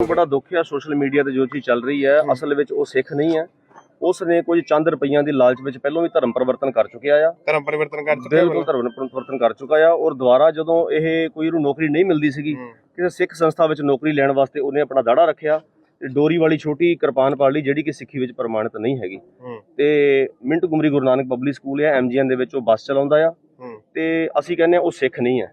ਬੜਾ ਦੁੱਖ ਹੈ ਸੋਸ਼ਲ ਮੀਡੀਆ ਤੇ ਜੋ ਚੀਜ਼ ਚੱਲ ਰਹੀ ਹੈ ਅਸਲ ਵਿੱਚ ਉਹ ਸਿੱਖ ਨਹੀਂ ਹੈ। ਉਸ ਨੇ ਕੁਝ ਚੰਦ ਰੁਪਈਆਂ ਦੀ ਲਾਲਚ ਵਿੱਚ ਪਹਿਲਾਂ ਵੀ ਧਰਮ ਪਰਿਵਰਤਨ ਕਰ ਚੁੱਕਿਆ ਆ। ਧਰਮ ਪਰਿਵਰਤਨ ਕਰ ਚੁੱਕੇ ਬਿਲਕੁਲ ਧਰਮ ਪਰਿਵਰਤਨ ਕਰ ਚੁੱਕਾ ਆ ਔਰ ਦੁਬਾਰਾ ਜਦੋਂ ਇਹ ਕੋਈ ਨੂੰ ਨੌਕਰੀ ਨਹੀਂ ਮਿਲਦੀ ਸੀਗੀ। ਕਿਸੇ ਸਿੱਖ ਸੰਸਥਾ ਵਿੱਚ ਨੌਕਰੀ ਲੈਣ ਵਾਸਤੇ ਉਹਨੇ ਆਪਣਾ ਦਾੜਾ ਰੱਖਿਆ। ਤੇ ਡੋਰੀ ਵਾਲੀ ਛੋਟੀ ਕਿਰਪਾਨ ਪਾ ਲਈ ਜਿਹੜੀ ਕਿ ਸਿੱਖੀ ਵਿੱਚ ਪ੍ਰਮਾਣਿਤ ਨਹੀਂ ਹੈਗੀ। ਤੇ Montgomery Guru Nanak public school ਹੈ ਐਮਜੀਐਨ ਦੇ ਵਿੱਚ ਉਹ ਬੱਸ ਚਲਾਉਂਦਾ ਆ। ਤੇ ਅਸੀਂ ਕਹਿੰਦੇ ਆ ਉਹ ਸਿੱਖ ਨਹੀਂ ਹੈ।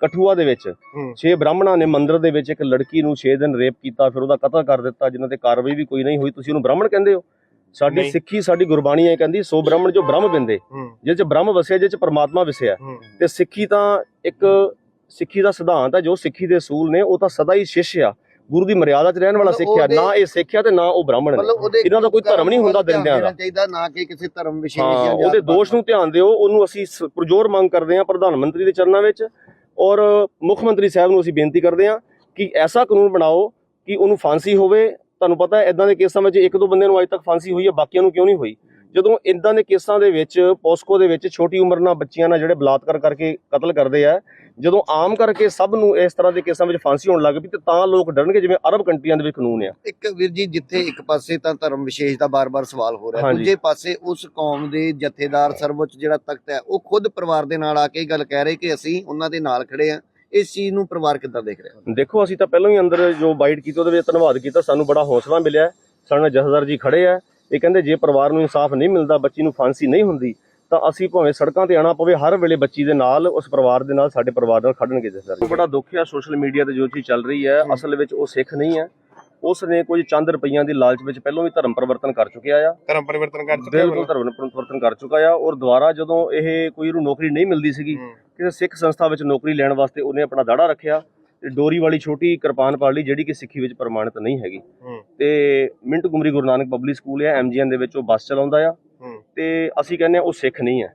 ਕਠੂਆ ਦੇ ਵਿੱਚ। 6 ਬ੍ਰਾਹਮਣਾਂ ਨੇ ਮੰਦਿਰ ਦੇ ਵਿੱਚ ਇੱਕ ਲੜਕੀ ਨੂੰ 6 ਦਿਨ ਰੇਪ ਕੀਤਾ ਫਿਰ ਉਹਦਾ ਕਤਲ ਕਰ ਦਿੱਤਾ ਜਿਨ੍ਹਾਂ ਤੇ ਕਾਰਵਾਈ ਵੀ ਕੋਈ ਨਹੀਂ ਹੋਈ। ਤੁਸੀਂ ਉਹਨੂੰ ਬ੍ਰਾਹਮਣ ਕਹਿੰਦੇ ਹੋ? ਸਾਡੀ। ਸਿੱਖੀ ਸਾਡੀ ਗੁਰਬਾਣੀ ਇਹ ਕਹਿੰਦੀ ਸੋ ਬ੍ਰਾਹਮਣ ਜੋ ਬ੍ਰਹਮ ਬਿੰਦੇ ਜਿਹ ਚ ਬ੍ਰਹਮ ਵਸਿਆ ਜਿਹ ਚ ਪਰਮਾਤਮਾ ਵਸਿਆ। ਤੇ ਸਿੱਖੀ ਤਾਂ ਇੱਕ ਸਿੱਖੀ ਦਾ ਸਿਧਾਂਤ ਹੈ ਜੋ ਸਿੱਖੀ ਦੇ ਅਸੂਲ ਨੇ ਉਹ ਤਾਂ ਸਦਾ ਹੀ ਸ਼ਿਸ਼ ਆ। ਗੁਰੂ ਦੀ ਮਰਿਆਦਾ 'ਚ ਰਹਿਣ ਵਾਲਾ ਸਿੱਖਿਆ ਨਾ ਇਹ ਸਿੱਖਿਆ ਤੇ ਨਾ ਉਹ ਬ੍ਰਾਹਮਣ ਨੇ। ਇਹਨਾਂ ਦਾ ਕੋਈ ਧਰਮ ਨਹੀਂ ਹੁੰਦਾ ਦਿੰਦਿਆਂ ਦਾ ਚਾਹੀਦਾ ਨਾ ਕਿ ਕਿਸੇ ਧਰਮ ਵਿਸ਼ੇ ਜਾਂ ਉਹਦੇ ਦੋਸ਼ ਨੂੰ ਧਿਆਨ ਦਿਓ ਉਹਨੂੰ ਅਸੀਂ ਪੁਰਜੋਰ ਮੰਗ ਕਰਦੇ ਹਾਂ ਪ੍ਰਧਾਨ ਮੰਤਰੀ ਦੇ ਚਰਨਾਂ ਵਿੱਚ। ਔਰ ਮੁੱਖ ਮੰਤਰੀ ਸਾਹਿਬ ਨੂੰ ਅਸੀਂ ਬੇਨਤੀ ਕਰਦੇ ਹਾਂ ਕਿ ਐਸਾ ਕਾਨੂੰਨ ਬਣਾਓ ਕਿ ਉਹਨੂੰ ਫਾਂਸੀ ਹੋਵੇ। ਤੁਹਾਨੂੰ ਪਤਾ ਹੈ ਇਦਾਂ ਦੇ ਕੇਸਾਂ ਵਿੱਚ ਇੱਕ ਦੋ ਬੰਦਿਆਂ ਨੂੰ ਅੱਜ ਤੱਕ ਫਾਂਸੀ ਹੋਈ ਹੈ, ਬਾਕੀਆਂ ਨੂੰ ਕਿਉਂ ਨਹੀਂ ਹੋਈ? ਜਦੋਂ ਇਦਾਂ ਦੇ ਕੇਸਾਂ ਦੇ ਵਿੱਚ ਪੋਸਕੋ ਦੇ ਵਿੱਚ ਛੋਟੀ ਉਮਰ ਨਾਲ ਬੱਚੀਆਂ ਨਾਲ ਜਿਹੜੇ ਬਲਾਤਕਾਰ ਕਰਕੇ ਕਤਲ ਕਰਦੇ ਆ ਜਦੋਂ ਆਮ ਕਰਕੇ ਸਭ ਨੂੰ ਇਸ ਤਰ੍ਹਾਂ ਦੇ ਕੇਸਾਂ ਵਿੱਚ ਫਾਂਸੀ ਹੋਣ ਲੱਗ ਪਈ ਤੇ ਤਾਂ ਲੋਕ ਡਰਨਗੇ ਜਿਵੇਂ ਅਰਬ ਕੰਟਰੀਆਂ ਦੇ ਵਿੱਚ ਕਾਨੂੰਨ ਆ। ਇੱਕ ਵੀਰ ਜੀ ਜਿੱਥੇ ਇੱਕ ਪਾਸੇ ਤਾਂ ਧਰਮ ਵਿਸ਼ੇਸ਼ ਦਾ ਬਾਰ-ਬਾਰ ਸਵਾਲ ਹੋ ਰਿਹਾ। ਦੂਜੇ ਪਾਸੇ ਉਸ ਕੌਮ ਦੇ ਜਥੇਦਾਰ ਸਰਵਉੱਚ ਜਿਹੜਾ ਤਖਤ ਹੈ ਉਹ ਖੁਦ ਪਰਿਵਾਰ ਦੇ ਨਾਲ ਆ ਕੇ ਇਹ ਗੱਲ ਕਹਿ ਰਹੇ ਕਿ ਅਸੀਂ ਉਹਨਾਂ ਦੇ ਨਾਲ ਖੜੇ ਆ ਇਸ ਚੀਜ਼ ਨੂੰ ਪਰਿਵਾਰ ਕਿੱਦਾਂ ਦੇਖ ਰਿਹਾ? ਦੇਖੋ ਅਸੀਂ ਤਾਂ ਪਹਿਲਾਂ ਹੀ ਅੰਦਰ ਜੋ ਬਾਈਟ ਕੀਤੀ ਉਹਦੇ ਵਿੱਚ ਧੰਨਵਾਦ ਕੀਤਾ ਸਾਨੂੰ ਬੜਾ ਹੌਸਲਾ ਮਿਲਿਆ। ਸਾਡੇ ਨਾਲ ਜਥੇਦਾਰ ਜੀ ਖੜੇ ਆ। ਇਹ ਕਹਿੰਦੇ ਜੇ ਪਰਿਵਾਰ ਨੂੰ ਇਨਸਾਫ ਨਹੀਂ ਮਿਲਦਾ ਬੱਚੀ ਨੂੰ ਫਾਂਸੀ ਨਹੀਂ ਹੁੰਦੀ ਤਾਂ ਅਸੀਂ ਭਾਵੇਂ ਸੜਕਾਂ ਤੇ ਆਣਾ ਪਵੇ ਹਰ ਵੇਲੇ ਬੱਚੀ ਦੇ ਨਾਲ ਉਸ ਪਰਿਵਾਰ ਦੇ ਨਾਲ ਸਾਡੇ ਪਰਿਵਾਰ ਨਾਲ ਖੜਨਗੇ ਜਥੇਦਾਰ ਜੀ ਬੜਾ ਦੁੱਖ ਹੈ ਸੋਸ਼ਲ ਮੀਡੀਆ ਤੇ ਜੋ ਚੀਜ਼ ਚੱਲ ਰਹੀ ਹੈ ਅਸਲ ਵਿੱਚ ਉਹ ਸਿੱਖ ਨਹੀਂ ਹੈ। ਉਸ ਨੇ ਕੁਝ ਚੰਦ ਰੁਪਈਆਂ ਦੀ ਲਾਲਚ ਵਿੱਚ ਪਹਿਲਾਂ ਵੀ ਧਰਮ ਪਰਿਵਰਤਨ ਕਰ ਚੁੱਕਿਆ ਆ। ਧਰਮ ਪਰਿਵਰਤਨ ਕਰ ਚੁੱਕੇ ਬਿਲਕੁਲ ਧਰਮ ਪਰਿਵਰਤਨ ਕਰ ਚੁੱਕਾ ਆ ਔਰ ਦੁਬਾਰਾ ਜਦੋਂ ਇਹ ਕੋਈ ਨੂੰ ਨੌਕਰੀ ਨਹੀਂ ਮਿਲਦੀ ਸੀਗੀ ਕਿਸੇ ਸਿੱਖ ਸੰਸਥਾ ਵਿੱਚ ਨੌਕਰੀ ਲੈਣ ਵਾਸਤੇ ਉਹਨੇ ਆਪਣਾ ਦਾੜਾ ਰੱਖਿਆ। ਡੋਰੀ ਵਾਲੀ ਛੋਟੀ ਕਿਰਪਾਨ ਪਾ ਲਈ ਜਿਹੜੀ ਕਿ ਸਿੱਖੀ ਵਿੱਚ ਪ੍ਰਮਾਣਿਤ ਨਹੀਂ ਹੈਗੀ। ਤੇ Montgomery Guru Nanak public school ਹੈ ਐਮਜੀਐਨ ਦੇ ਵਿੱਚ ਉਹ ਬੱਸ ਚਲਾਉਂਦਾ ਆ। ਤੇ ਅਸੀਂ ਕਹਿੰਦੇ ਆ ਉਹ ਸਿੱਖ ਨਹੀਂ ਹੈ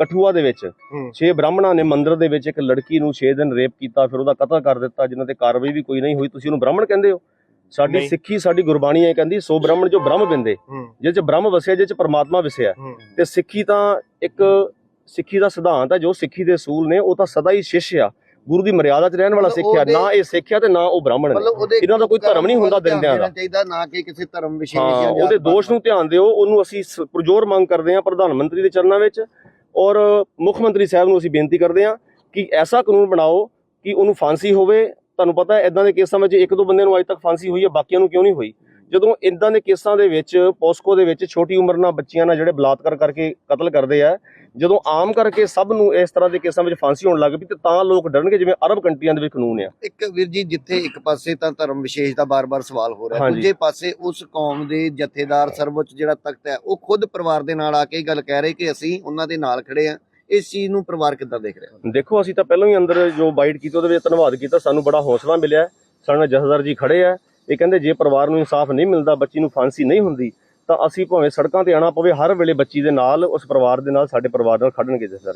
ਕਠੂਆ ਦੇ ਵਿੱਚ। 6 ਬ੍ਰਾਹਮਣਾਂ ਨੇ ਮੰਦਿਰ ਦੇ ਵਿੱਚ ਇੱਕ ਲੜਕੀ ਨੂੰ 6 ਦਿਨ ਰੇਪ ਕੀਤਾ ਫਿਰ ਉਹਦਾ ਕਤਲ ਕਰ ਦਿੱਤਾ ਜਿਨ੍ਹਾਂ ਤੇ ਕਾਰਵਾਈ ਵੀ ਕੋਈ ਨਹੀਂ ਹੋਈ। ਤੁਸੀਂ ਉਹਨੂੰ ਬ੍ਰਾਹਮਣ ਕਹਿੰਦੇ ਹੋ? ਸਾਡੀ। ਸਿੱਖੀ ਸਾਡੀ ਗੁਰਬਾਣੀ ਇਹ ਕਹਿੰਦੀ ਸੋ ਬ੍ਰਾਹਮਣ ਜੋ ਬ੍ਰਹਮ ਬਿੰਦੇ। ਜਿਹ ਚ ਬ੍ਰਹਮ ਵਸਿਆ ਜਿਹ ਚ ਪਰਮਾਤਮਾ ਵਸਿਆ। ਤੇ ਸਿੱਖੀ ਤਾਂ ਇੱਕ ਸਿੱਖੀ ਦਾ ਸਿਧਾਂਤ ਹੈ ਜੋ ਸਿੱਖੀ ਦੇ ਅਸੂਲ ਨੇ ਉਹ ਤਾਂ ਸਦਾ ਹੀ ਸ਼ਿਸ਼ ਆ। ਗੁਰੂ ਦੀ ਮਰਿਆਦਾ 'ਚ ਰਹਿਣ ਵਾਲਾ ਸਿੱਖਿਆ ਨਾ ਇਹ ਸਿੱਖਿਆ ਤੇ ਨਾ ਉਹ ਬ੍ਰਾਹਮਣ ਨੇ। ਇਹਨਾਂ ਦਾ ਕੋਈ ਧਰਮ ਨਹੀਂ ਹੁੰਦਾ ਦਿੰਦਿਆਂ ਦਾ। ਚਾਹੀਦਾ ਨਾ ਕਿ ਕਿਸੇ ਧਰਮ ਵਿਸ਼ੇ ਹਾਂ ਜਾਂ ਉਹਦੇ ਦੋਸ਼ ਨੂੰ ਧਿਆਨ ਦਿਓ ਉਹਨੂੰ ਅਸੀਂ ਪੁਰਜੋਰ ਮੰਗ ਕਰਦੇ ਹਾਂ ਪ੍ਰਧਾਨ ਮੰਤਰੀ ਦੇ ਚਰਨਾਂ ਵਿੱਚ। ਔਰ ਮੁੱਖ ਮੰਤਰੀ ਸਾਹਿਬ ਨੂੰ ਅਸੀਂ ਬੇਨਤੀ ਕਰਦੇ ਹਾਂ ਕਿ ਐਸਾ ਕਾਨੂੰਨ ਬਣਾਓ ਕਿ ਉਹਨੂੰ ਫਾਂਸੀ ਹੋਵੇ। ਤੁਹਾਨੂੰ ਪਤਾ ਹੈ ਇਦਾਂ ਦੇ ਕੇਸਾਂ ਵਿੱਚ ਇੱਕ ਦੋ ਬੰਦੇ ਨੂੰ ਅੱਜ ਤੱਕ ਫਾਂਸੀ ਹੋਈ ਹੈ, ਬਾਕੀਆਂ ਨੂੰ ਕਿਉਂ ਨਹੀਂ ਹੋਈ? ਜਦੋਂ ਇਦਾਂ ਦੇ ਕੇਸਾਂ ਦੇ ਵਿੱਚ ਪੋਸਕੋ ਦੇ ਵਿੱਚ ਛੋਟੀ ਉਮਰ ਨਾਲ ਬੱਚੀਆਂ ਨਾਲ ਜਿਹੜੇ ਬਲਾਤਕਾਰ ਕਰਕੇ ਕਤਲ ਕਰਦੇ ਆ ਜਦੋਂ ਆਮ ਕਰਕੇ ਸਭ ਨੂੰ ਇਸ ਤਰ੍ਹਾਂ ਦੇ ਕੇਸਾਂ ਵਿੱਚ ਫਾਂਸੀ ਹੋਣ ਲੱਗ ਪਈ ਤੇ ਤਾਂ ਲੋਕ ਡਰਨਗੇ ਜਿਵੇਂ ਅਰਬ ਕੰਟਰੀਆਂ ਦੇ ਵਿੱਚ ਕਾਨੂੰਨ ਆ। ਇੱਕ ਵੀਰ ਜੀ ਜਿੱਥੇ ਇੱਕ ਪਾਸੇ ਤਾਂ ਧਰਮ ਵਿਸ਼ੇਸ਼ ਦਾ ਬਾਰ-ਬਾਰ ਸਵਾਲ ਹੋ ਰਿਹਾ। ਦੂਜੇ ਪਾਸੇ ਉਸ ਕੌਮ ਦੇ ਜਥੇਦਾਰ ਸਰਵਉੱਚ ਜਿਹੜਾ ਤਖਤ ਹੈ ਉਹ ਖੁਦ ਪਰਿਵਾਰ ਦੇ ਨਾਲ ਆ ਕੇ ਗੱਲ ਕਹਿ ਰਹੇ ਕਿ ਅਸੀਂ ਉਹਨਾਂ ਦੇ ਨਾਲ ਖੜੇ ਆ ਇਸ ਚੀਜ਼ ਨੂੰ ਪਰਿਵਾਰ ਕਿੱਦਾਂ ਦੇਖ ਰਿਹਾ? ਦੇਖੋ ਅਸੀਂ ਤਾਂ ਪਹਿਲਾਂ ਹੀ ਅੰਦਰ ਜੋ ਬਾਈਟ ਕੀਤੀ ਉਹਦੇ ਵਿੱਚ ਧੰਨਵਾਦ ਕੀਤਾ ਸਾਨੂੰ ਬੜਾ ਹੌਸਲਾ ਮਿਲਿਆ। ਸਾਡੇ ਨਾਲ ਜਥੇਦਾਰ ਜੀ ਖੜੇ ਆ। ਇਹ ਕਹਿੰਦੇ ਜੇ ਪਰਿਵਾਰ ਨੂੰ ਇਨਸਾਫ ਨਹੀਂ ਮਿਲਦਾ, ਬੱਚੀ ਨੂੰ ਫਾਂਸੀ ਨਹੀਂ ਹੁੰਦੀ, ਤਾਂ ਅਸੀਂ ਭਾਵੇਂ ਸੜਕਾਂ ਤੇ ਆਣਾ ਪਵੇ, ਹਰ ਵੇਲੇ ਬੱਚੀ ਦੇ ਨਾਲ, ਉਸ ਪਰਿਵਾਰ ਦੇ ਨਾਲ, ਸਾਡੇ ਪਰਿਵਾਰ ਨਾਲ ਖੜਨਗੇ ਜਥੇਦਾਰ